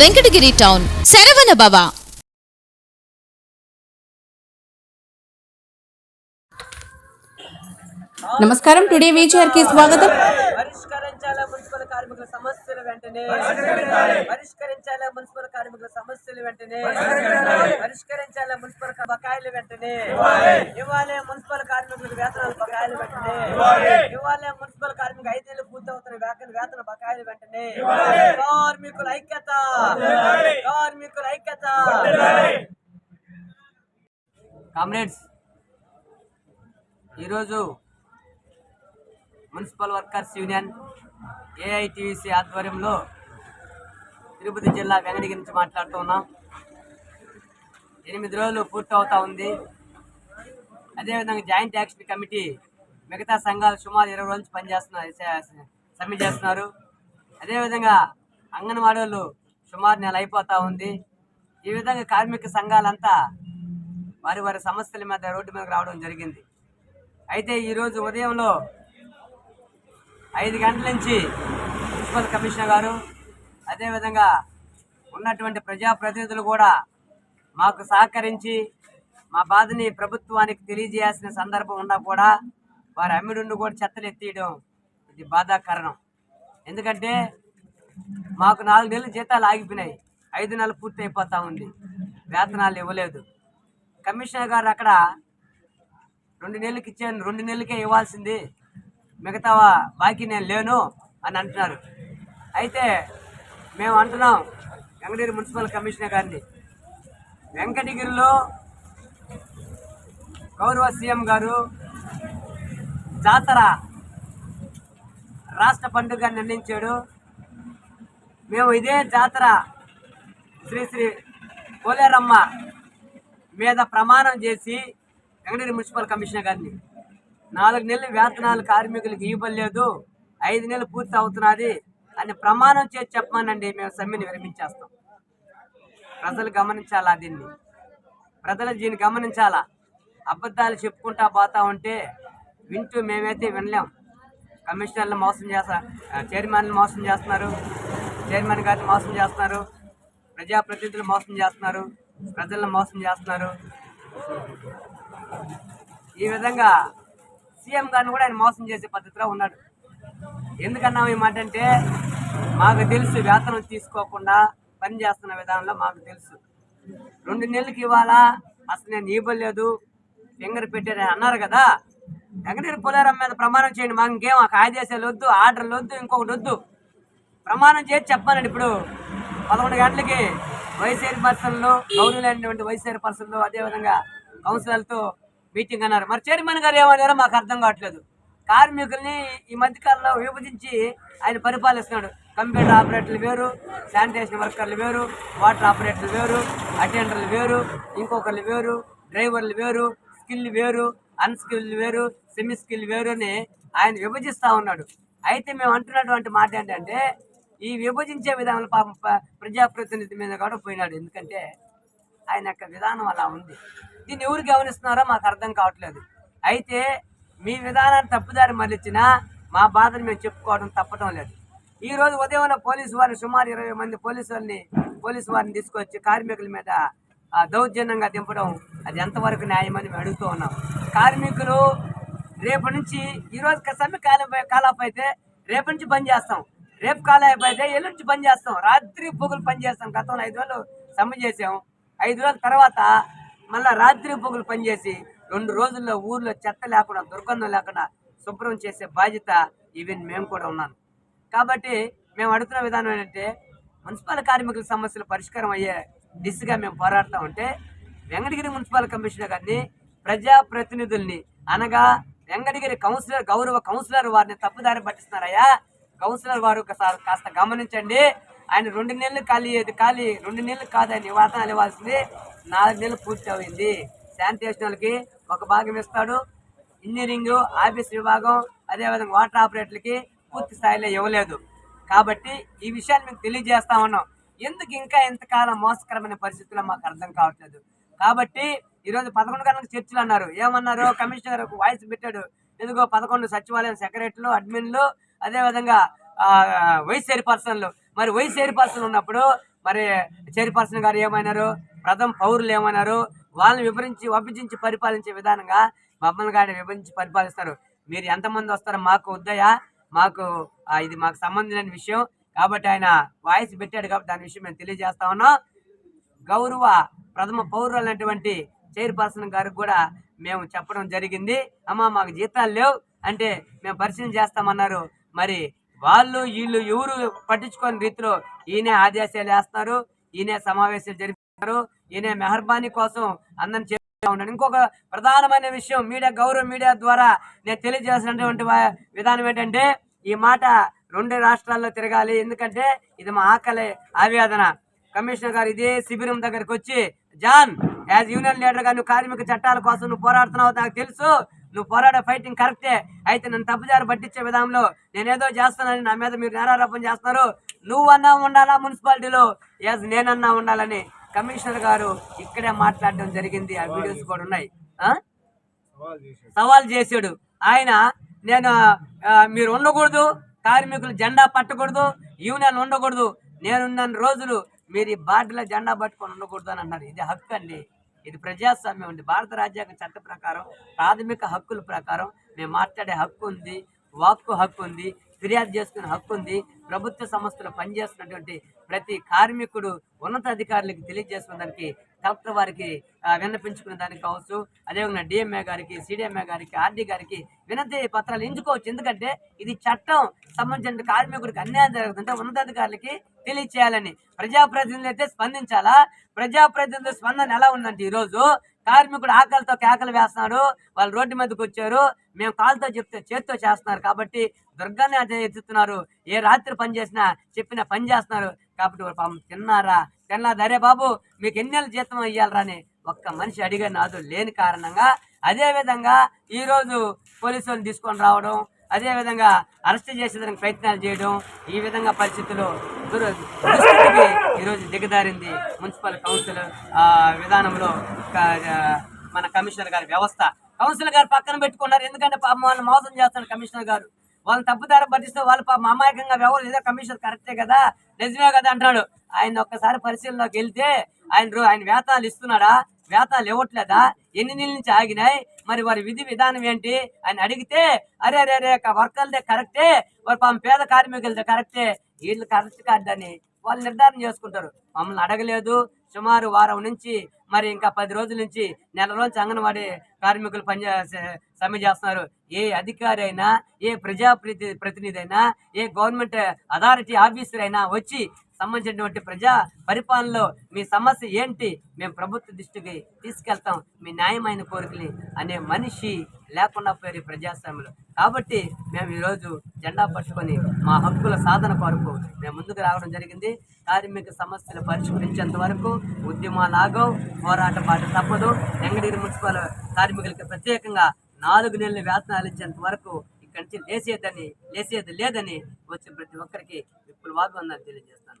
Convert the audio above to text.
Venkatagiri town. Saravana భవ. నమస్కారం. Today వీచర్కి స్వాగతం. కార్మికుల సమస్యలు వెంటనే పరిష్కరించాల. మున్సిపల్ కార్మికుల సమస్యలు వెంటనే పరిష్కరించాల. మున్సిపల్ బకాయిలు వెంటనే ఇవ్వాలి. మున్సిపల్ కార్మికులకు వేతనాలు బకాయిలు వెంటనే ఇవ్వాలి. మున్సిపల్ కార్మికులు ఐదు నెలలు పూర్తవుతున్న వేతన వేతన బకాయిలు వెంటనే కార్మికుల ఐక్యత. కార్మికుల ఐక్యత. కామ్రేడ్స్ ఈరోజు మున్సిపల్ వర్కర్స్ యూనియన్ ఏఐటిసి ఆధ్వర్యంలో తిరుపతి జిల్లా వెంగడగిరి నుంచి మాట్లాడుతున్నాం ఎనిమిది రోజులు పూర్తవుతా ఉంది. అదేవిధంగా జాయింట్ యాక్షన్ కమిటీ మిగతా సంఘాలు సుమారు ఇరవై రోజులు పనిచేస్తున్నారు సమ్మె చేస్తున్నారు. అదేవిధంగా అంగన్వాడీ వాళ్ళు సుమారు నెల అయిపోతూ ఉంది. ఈ విధంగా కార్మిక సంఘాలంతా వారి వారి సమస్యల మీద రోడ్డు మీదకి రావడం జరిగింది. అయితే ఈరోజు ఉదయంలో ఐదు గంటల నుంచి మున్సిపల్ కమిషనర్ గారు అదేవిధంగా ఉన్నటువంటి ప్రజాప్రతినిధులు కూడా మాకు సహకరించి మా బాధని ప్రభుత్వానికి తెలియజేయాల్సిన సందర్భం ఉన్నా కూడా వారి అమ్మిడుండి కూడా చెత్తలు ఎత్తేయడం ఇది బాధాకరణం. ఎందుకంటే మాకు నాలుగు నెలలు జీతాలు ఆగిపోయినాయి. ఐదు నెలలు పూర్తి అయిపోతూ ఉంది. వేతనాలు ఇవ్వలేదు. కమిషనర్ గారు అక్కడ రెండు నెలలకి ఇచ్చాను రెండు నెలలకే ఇవ్వాల్సింది. మిగతా బాకీ నేను లేను అని అంటున్నారు. అయితే మేము అంటున్నాం వెంకటగిరి మున్సిపల్ కమిషనర్ గారిని. వెంకటగిరిలో గౌరవ సీఎం గారు జాతర రాష్ట్ర పండుగ నిర్ణయించాడు. మేము ఇదే జాతర శ్రీ శ్రీ పోలేరమ్మ మీద ప్రమాణం చేసి వెంకటగిరి మున్సిపల్ కమిషనర్ గారిని నాలుగు నెలలు వేతనాలు కార్మికులకు ఇవ్వలేదు ఐదు నెలలు పూర్తి అవుతున్నది అని ప్రమాణం చేసి చెప్పమానండి. మేము సమ్మెని విరమించేస్తాం. ప్రజలు గమనించాలా దీన్ని? ప్రజలు దీన్ని గమనించాలా? అబద్ధాలు చెప్పుకుంటా పోతా ఉంటే వింటూ మేమైతే వినలేం. కమిషనర్లు మోసం చేస్తా చైర్మన్లు మోసం చేస్తున్నారు. చైర్మన్ గారిని మోసం చేస్తున్నారు. ప్రజాప్రతినిధులు మోసం చేస్తున్నారు. ప్రజలను మోసం చేస్తున్నారు. ఈ విధంగా సీఎం గారిని కూడా ఆయన మోసం చేసే పద్ధతిలో ఉన్నాడు. ఎందుకన్నాం ఈ మాట అంటే మాకు తెలుసు వేతనం తీసుకోకుండా పని చేస్తున్న విధానంలో మాకు తెలుసు. రెండు నెలలకి ఇవ్వాలా? అసలు నేను ఇవ్వలేదు. ఫింగర్ పెట్టారని అన్నారు కదా. వెంకటగిరి పులారం మీద ప్రమాణం చేయండి. మాకు ఇంకేం ఆదేశాలు వద్దు ఆర్డర్లు వద్దు ఇంకొకటి వద్దు. ప్రమాణం చేసి చెప్పానండి ఇప్పుడు. పదకొండు గంటలకి వైసీఆర్ పర్సన్లు గౌరవులైనటువంటి వైసీఆర్ పర్సన్లు అదేవిధంగా కౌన్సిలర్తో మీటింగ్ అన్నారు. మరి చైర్మన్ గారు ఏమన్నారో మాకు అర్థం కావట్లేదు. కార్మికుల్ని ఈ మధ్యకాలంలో విభజించి ఆయన పరిపాలిస్తున్నాడు. కంప్యూటర్ ఆపరేటర్లు వేరు శానిటేషన్ వర్కర్లు వేరు వాటర్ ఆపరేటర్లు వేరు అటెండర్లు వేరు ఇంకొకరు వేరు డ్రైవర్లు వేరు స్కిల్ వేరు అన్స్కిల్ వేరు సెమీ స్కిల్ వేరు అని ఆయన విభజిస్తూ ఉన్నాడు. అయితే మేము అంటున్నటువంటి మాట ఏంటంటే ఈ విభజించే విధానంలో పాపం ప్రజాప్రతినిధి మీద కూడా పోయినాడు. ఎందుకంటే ఆయన యొక్క విధానం అలా ఉంది. దీన్ని ఎవరు గమనిస్తున్నారో మాకు అర్థం కావట్లేదు. అయితే మీ విధానాన్ని తప్పుదారి మరలిచ్చినా మా బాధను మేము చెప్పుకోవడం తప్పడం లేదు. ఈ రోజు ఉదయం పోలీసు వారిని సుమారు ఇరవై మంది పోలీసు వారిని పోలీసు వారిని తీసుకొచ్చి కార్మికుల మీద ఆ, దౌర్జన్యంగా దింపడం అది ఎంతవరకు న్యాయమని మేము అడుగుతూ ఉన్నాం. కార్మికులు రేపు నుంచి ఈరోజు సమ్మె కాలం కాలాపు అయితే రేపు నుంచి బంద్ చేస్తాం. రేపు కాలాపు అయితే ఎల్లు నుంచి బంద్ చేస్తాం. రాత్రి పొగులు పని చేస్తాం గతంలో ఐదు రోజులు సమ్మె చేసాం ఐదు రోజుల తర్వాత మళ్ళా రాత్రి పొగులు పనిచేసి రెండు రోజుల్లో ఊర్లో చెత్త లేకుండా దుర్గంధం లేకుండా శుభ్రం చేసే బాధ్యత ఈవెన్ మేము కూడా ఉన్నాను. కాబట్టి మేము అడుగుతున్న విధానం ఏంటంటే మున్సిపల్ కార్మికుల సమస్యలు పరిష్కారం అయ్యే దిశగా మేము పోరాడుతూ ఉంటే వెంకటగిరి మున్సిపల్ కమిషనర్ గారిని ప్రజాప్రతినిధుల్ని అనగా వెంకటగిరి కౌన్సిలర్ గౌరవ కౌన్సిలర్ వారిని తప్పుదారి పట్టిస్తున్నారయ్యా. కౌన్సిలర్ వారు ఒకసారి కాస్త గమనించండి. ఆయన రెండు నెలలు ఖాళీ అయ్యేది ఖాళీ రెండు నెలలు కాదని వేతనాలు ఇవ్వాల్సింది. నాలుగు నెలలు పూర్తి అయింది. శానిటేషన్లకి ఒక భాగం ఇస్తాడు. ఇంజనీరింగ్ ఆఫీస్ విభాగం అదేవిధంగా వాటర్ ఆపరేటర్లకి పూర్తి స్థాయిలో ఇవ్వలేదు. కాబట్టి ఈ విషయాన్ని మేము తెలియజేస్తా ఉన్నాం. ఎందుకు ఇంకా ఎంతకాలం మోసకరమైన పరిస్థితుల్లో మాకు అర్థం కావట్లేదు. కాబట్టి ఈరోజు పదకొండు గంటలకు చర్చలు అన్నారు. ఏమన్నారు? కమిషనర్ ఒక వాయిస్ పెట్టాడు. ఎందుకో పదకొండు సచివాలయం సెక్రటరీలు అడ్మిన్లు అదేవిధంగా వైస్ చైర్పర్సన్లు. మరి వైస్ చైర్పర్సన్ ఉన్నప్పుడు మరి చైర్పర్సన్ గారు ఏమైనారు? ప్రథమ పౌరులు ఏమన్నారు వాళ్ళని వివరించి విభజించి పరిపాలించే విధానంగా మమ్మల్ని గారిని విభజించి పరిపాలిస్తారు. మీరు ఎంతమంది వస్తారో మాకు వద్దయా మాకు ఇది మాకు సంబంధించిన విషయం. కాబట్టి ఆయన వాయిస్ పెట్టాడు కాబట్టి దాని విషయం మేము తెలియజేస్తా ఉన్నాం. గౌరవ ప్రథమ పౌరులైనటువంటి చైర్పర్సన్ గారికి కూడా మేము చెప్పడం జరిగింది. అమ్మ మాకు జీతాలు లేవు. అంటే మేము పరిశీలన చేస్తామన్నారు. మరి వాళ్ళు వీళ్ళు ఎవరు పట్టించుకోని రీతిలో ఈయనే ఆదేశాలు వేస్తున్నారు ఈయనే సమావేశాలు జరిపిస్తారు ఈయనే మెహర్బానీ కోసం అందరం చేస్తూ ఉన్నాడు ఇంకొక ప్రధానమైన విషయం మీడియా గౌరవ మీడియా ద్వారా నేను తెలియజేసినటువంటి విధానం ఏంటంటే ఈ మాట రెండు రాష్ట్రాల్లో తిరగాలి. ఎందుకంటే ఇది మా ఆకలి ఆవేదన. కమిషనర్ గారు ఇదే శిబిరం దగ్గరకు వచ్చి జాన్ యాజ్ యూనియన్ లీడర్ గారు నువ్వు కార్మిక చట్టాల కోసం నువ్వు పోరాడుతున్నావు నాకు తెలుసు. నువ్వు పోరాడే ఫైటింగ్ కరెక్టే అయితే నన్ను తప్పుదారి పట్టించే విధానంలో నేనేదో చేస్తానని నా మీద మీరు నేరారోపణ చేస్తున్నారు నువ్వన్నా ఉండాలా మున్సిపాలిటీలో? యాజ్ నేనన్నా ఉండాలని కమిషనర్ గారు ఇక్కడే మాట్లాడడం జరిగింది. ఆ వీడియోస్ కూడా ఉన్నాయి? సవాల్ చేశాడు. ఆయన నేను మీరు ఉండకూడదు కార్మికులు జెండా పట్టకూడదు యూనియన్ ఉండకూడదు. నేనున్న రోజులు మీరు ఈ బాటిలో జెండా పట్టుకొని ఉండకూడదు అని అన్నారు. ఇది హక్కు అండి. ఇది ప్రజాస్వామ్యం ఉంది భారత రాజ్యాంగ చట్ట ప్రకారం ప్రాథమిక హక్కుల ప్రకారం మేము మాట్లాడే హక్కు ఉంది వాక్కు హక్కు ఉంది ఫిర్యాదు చేసుకునే హక్కు ఉంది. ప్రభుత్వ సంస్థలు పనిచేస్తున్నటువంటి ప్రతి కార్మికుడు ఉన్నతాధికారులకు తెలియజేసుకున్న దానికి కలెక్టర్ వారికి విన్నపించుకునే దానికి కావచ్చు. అదేవిధంగా డిఎంఏ గారికి సిడిఎంఏ గారికి ఆర్డీ గారికి వినతి పత్రాలు ఎంచుకోవచ్చు. ఎందుకంటే ఇది చట్టం సంబంధించిన కార్మికుడికి అన్యాయం జరుగుతుంటే ఉన్నతాధికారులకి తెలియచేయాలని. ప్రజాప్రతినిధులు అయితే స్పందించాలా? ప్రజాప్రతినిధుల స్పందన ఎలా ఉందంటే ఈరోజు కార్మికుడు ఆకలితో కేకలు వేస్తున్నాడు. వాళ్ళు రోడ్డు మీదకి వచ్చారు. మేము కాలుతో చెప్తే చేత్తో చేస్తున్నారు కాబట్టి దుర్గాన్ని ఎత్తుతున్నారు. ఏ రాత్రి పని చేసినా చెప్పినా పని చేస్తున్నారు. కాబట్టి పాపం తిన్నారా? తెల్లా దరే బాబు మీకు ఎన్ని జీతం ఇవ్వాలరా ఒక్క మనిషి అడిగే నాదు లేని కారణంగా అదేవిధంగా ఈరోజు పోలీసులను తీసుకొని రావడం అదే విధంగా అరెస్ట్ చేసేదానికి ప్రయత్నాలు చేయడం ఈ విధంగా పరిస్థితులు దుర దుస్థితికి ఈరోజు దిగదారింది మున్సిపల్ కౌన్సిల్ విధానంలో మన కమిషనర్ గారి వ్యవస్థ. కౌన్సిలర్ గారు పక్కన పెట్టుకున్నారు ఎందుకంటే మోసం చేస్తున్నారు కమిషనర్ గారు. వాళ్ళు తప్పుదారి పట్టిస్తే వాళ్ళు పాపం అమాయకంగా వ్యవహారం ఏదో కమిషన్ కరెక్టే కదా నిజమే కదా అంటున్నాడు. ఆయన ఒక్కసారి పరిశీలనలోకి వెళ్తే ఆయన ఆయన వేతాలు ఇస్తున్నాడా? వేతాలు ఇవ్వట్లేదా? ఎన్ని నెలల నుంచి ఆగినాయి? మరి వారి విధి విధానం ఏంటి? అని అడిగితే అరే అరే అరే వర్కర్లదే కరెక్టే వారి పాపం పేద కార్మికులదే కరెక్టే. వీళ్ళు కరెక్ట్ కాదని వాళ్ళు నిర్ధారణ చేసుకుంటారు. మమ్మల్ని అడగలేదు సుమారు వారం నుంచి మరి ఇంకా పది రోజుల నుంచి నెల రోజు అంగన్వాడీ కార్మికులు పనిచే సమ్మె చేస్తున్నారు. ఏ అధికారి అయినా ఏ ప్రజా ప్రతి ప్రతినిధి అయినా ఏ గవర్నమెంట్ అథారిటీ ఆఫీసర్ అయినా వచ్చి సంబంధించినటువంటి ప్రజా పరిపాలనలో మీ సమస్య ఏంటి మేము ప్రభుత్వ దృష్టికి తీసుకెళ్తాం మీ న్యాయమైన కోరికలు అనే మనిషి లేకుండా పోయారు ప్రజాస్వామ్యంలో. కాబట్టి మేము ఈరోజు జెండా పట్టుకొని మా హక్కుల సాధన కొరకు మేము ముందుకు రావడం జరిగింది. కార్మిక సమస్యలు పరిష్కరించేంత వరకు ఉద్యమాలు పోరాట బాట తప్పదు. వెంగడగిరి మున్సిపల్ కార్మికులకి ప్రత్యేకంగా నాలుగు నెలల వేతనాలు ఇచ్చేంత వరకు ఇక్కడి నుంచి లేసేదని లేసేది లేదని వచ్చే ప్రతి ఒక్కరికి ఇప్పుడు వాగ్వందాలు తెలియజేస్తాను.